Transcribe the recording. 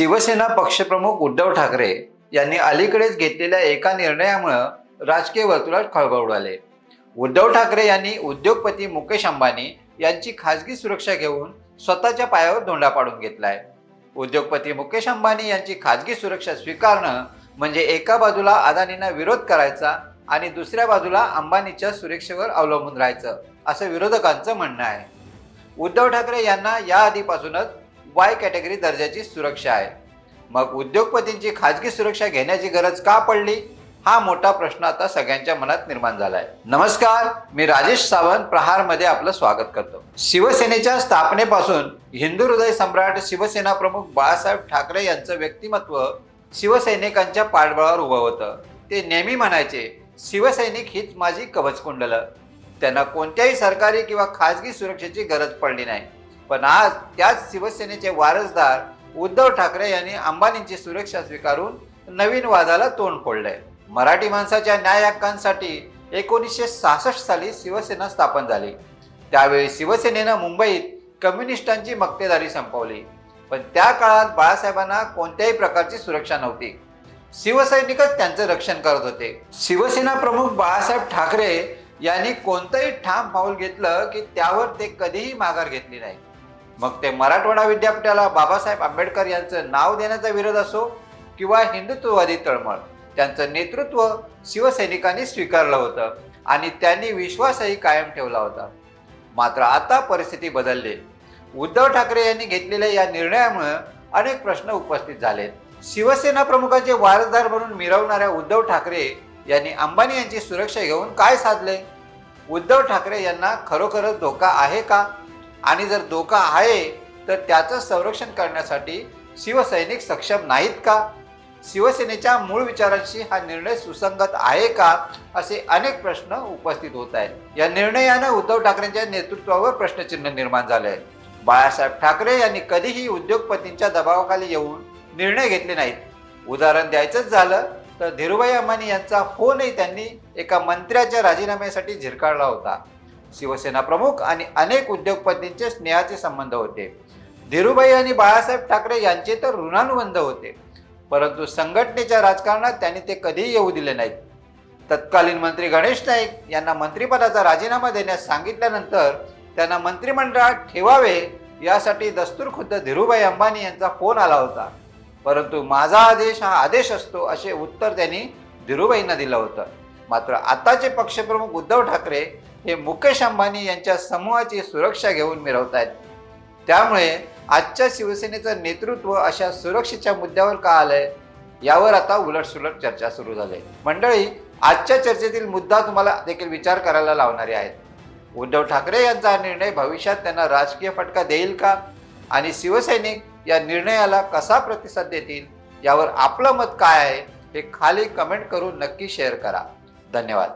शिवसेना पक्षप्रमुख उद्धव ठाकरे यांनी अलीकडेच घेतलेल्या एका निर्णयामुळं राजकीय वर्तुळात खळबळ उडाले. उद्धव ठाकरे यांनी उद्योगपती मुकेश अंबानी यांची खासगी सुरक्षा घेऊन स्वतःच्या पायावर धोंडा पाडून घेतलाय. उद्योगपती मुकेश अंबानी यांची खासगी सुरक्षा स्वीकारणं म्हणजे एका बाजूला अदानींना विरोध करायचा आणि दुसऱ्या बाजूला अंबानीच्या सुरक्षेवर अवलंबून राहायचं असं विरोधकांचं म्हणणं आहे. उद्धव ठाकरे यांना या आधीपासूनच वाय कॅटेगरी दर्जाची सुरक्षा आहे. मग उद्योगपतींची खाजगी सुरक्षा घेण्याची गरज का पडली? हा मोठा प्रश्न आता सगळ्यांच्या मनात निर्माण झालाय. नमस्कार मी राजेश सावंत प्रहारमध्ये आपलं स्वागत करतो. शिवसेनेच्या स्थापनेपासून हिंदू हृदय सम्राट शिवसेना प्रमुख बाळासाहेब ठाकरे यांचं व्यक्तिमत्व शिवसैनिकांच्या पाठबळावर उभं होतं. ते नेहमी म्हणायचे शिवसैनिक हीच माझी कवचकुंडलं. त्यांना कोणत्याही सरकारी किंवा खाजगी सुरक्षेची गरज पडली नाही. पण आज त्याच शिवसेनेचे वारसदार उद्धव ठाकरे यांनी अंबानींची सुरक्षा स्वीकारून नवीन वादाला तोंड फोडलंय. मराठी माणसाच्या न्याय हक्कांसाठी एकोणीसशे सहासष्ट साली शिवसेना स्थापन झाली. त्यावेळी शिवसेनेनं मुंबईत कम्युनिस्टांची मक्तेदारी संपवली. पण त्या काळात बाळासाहेबांना कोणत्याही प्रकारची सुरक्षा नव्हती. शिवसैनिकच त्यांचं रक्षण करत होते. शिवसेना प्रमुख बाळासाहेब ठाकरे यांनी कोणतंही ठाम पाऊल घेतलं की त्यावर ते कधीही माघार घेतली नाही. मग ते मराठवाडा विद्यापीठाला बाबासाहेब आंबेडकर यांचं नाव देण्याचा विरोध असो किंवा हिंदुत्ववादी तळमळ त्यांचं नेतृत्व शिवसैनिकांनी स्वीकारलं होतं आणि त्यांनी विश्वासही कायम ठेवला होता. मात्र आता परिस्थिती बदलली. उद्धव ठाकरे यांनी घेतलेल्या या निर्णयामुळे अनेक प्रश्न उपस्थित झाले शिवसेना प्रमुखांचे वारसदार म्हणून मिरवणाऱ्या उद्धव ठाकरे यांनी अंबानी यांची सुरक्षा घेऊन काय साधले? उद्धव ठाकरे यांना खरोखरच धोका आहे का? आणि जर धोका आहे तर त्याचं संरक्षण करण्यासाठी शिवसैनिक सक्षम नाहीत का? शिवसेनेच्या मूळ विचारांशी हा निर्णय सुसंगत आहे का? असे अनेक प्रश्न उपस्थित होत आहेत. या निर्णयानं उद्धव ठाकरेंच्या नेतृत्वावर प्रश्नचिन्ह निर्माण झाले आहे बाळासाहेब ठाकरे यांनी कधीही उद्योगपतींच्या दबावाखाली येऊन निर्णय घेतले नाहीत. उदाहरण द्यायचंच झालं तर धीरुभाई अंबानी यांचा फोनही त्यांनी एका मंत्र्याच्या राजीनाम्यासाठी झिरकाळला होता. शिवसेना प्रमुख आणि अनेक उद्योगपतींचे स्नेहाचे संबंध होते. धीरूभाई आणि बाळासाहेब ठाकरे यांचे तर ऋणानुबंध होते. परंतु संघटनेच्या राजकारणात त्यांनी ते कधीही येऊ दिले नाहीत. तत्कालीन मंत्री गणेश नाईक यांना मंत्रिपदाचा राजीनामा देण्यास सांगितल्यानंतर त्यांना मंत्रिमंडळात ठेवावे यासाठी दस्तूर खुद्द धीरूभाई अंबानी यांचा फोन आला होता. परंतु माझा आदेश हा आदेश असतो असे उत्तर त्यांनी धीरूभाईंना दिलं होतं. मात्र आताचे पक्षप्रमुख उद्धव ठाकरे हे मुकेश अंबानी यांच्या समूहाची सुरक्षा घेऊन मिरवत आहेत त्यामुळे आजच्या शिवसेनेचं नेतृत्व अशा सुरक्षेच्या मुद्द्यावर का आलंय यावर आता उलटसुलट चर्चा सुरू झाली मंडळी आजच्या चर्चेतील मुद्दा तुम्हाला देखील विचार करायला लावणारे आहेत. उद्धव ठाकरे यांचा निर्णय भविष्यात त्यांना राजकीय फटका देईल का? आणि शिवसैनिक या निर्णयाला कसा प्रतिसाद देतील? यावर आपलं मत काय आहे हे खाली कमेंट करून नक्की शेअर करा. धन्यवाद.